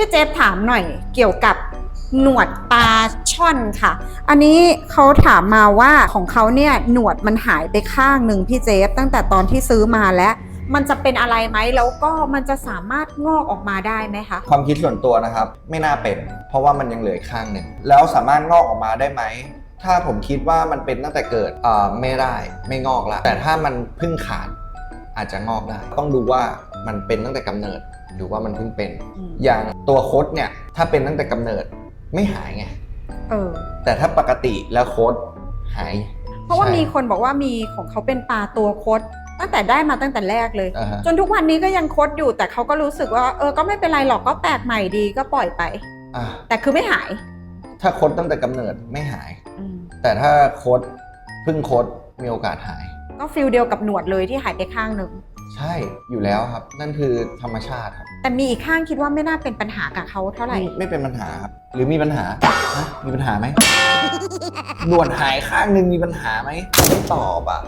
พี่เจฟถามหน่อยเกี่ยวกับหนวดปลาช่อนค่ะ อันนี้เขาถามมาว่าของเขาเนี่ยหนวดมันหายไปข้างหนึ่งพี่เจฟตั้งแต่ตอนที่ซื้อมาแล้ว มันจะเป็นอะไรไหมแล้วก็มันจะสามารถงอกออกมาได้ไหมคะ ความคิดส่วนตัวนะครับ ไม่น่าเป็น เพราะว่ามันยังเหลืออีกข้างหนึ่งแล้วสามารถงอกออกมาได้ไหมถ้าผมคิดว่ามันเป็นตั้งแต่เกิดอ่าไม่ได้ไม่งอกละแต่ถ้ามันเพิ่งขาดอาจจะงอกได้ ต้องดูว่ามันเป็นตั้งแต่กำเนิด หรือว่ามันเพิ่งเป็น อืมอย่างตัวโคดเนี่ยถ้าเป็นตั้งแต่กำเนิดไม่หายไง เออ แต่ถ้าปกติแล้วโคดหายเพราะว่าใช่มีคนบอกว่ามีของเขาเป็นปลาตัวคดตั้งแต่ได้มาตั้งแต่แรกเลย อ่าฮะ จนทุกวันนี้ก็ยังคดอยู่แต่เขาก็รู้สึกว่าเออก็ไม่เป็นไรหรอกก็แปลกใหม่ดีก็ปล่อยไป อะแต่คือไม่หายถ้าโคดตั้งแต่กำเนิดไม่หายอืมแต่ถ้าโคดเพิ่งโคดมีโอกาสหาย ก็ฟิลเดียวกับหนวดเลยที่หายไปข้างหนึ่ง ใช่อยู่แล้วครับ นั่นคือธรรมชาติครับ แต่มีอีกข้างคิดว่าไม่น่าเป็นปัญหากับเขาเท่าไหร่ ไม่ไม่เป็นปัญหาครับ หรือมีปัญหาฮะมีปัญหาไหมหนวดหายข้างหนึ่งมีปัญหาไหมไม่ตอบอะ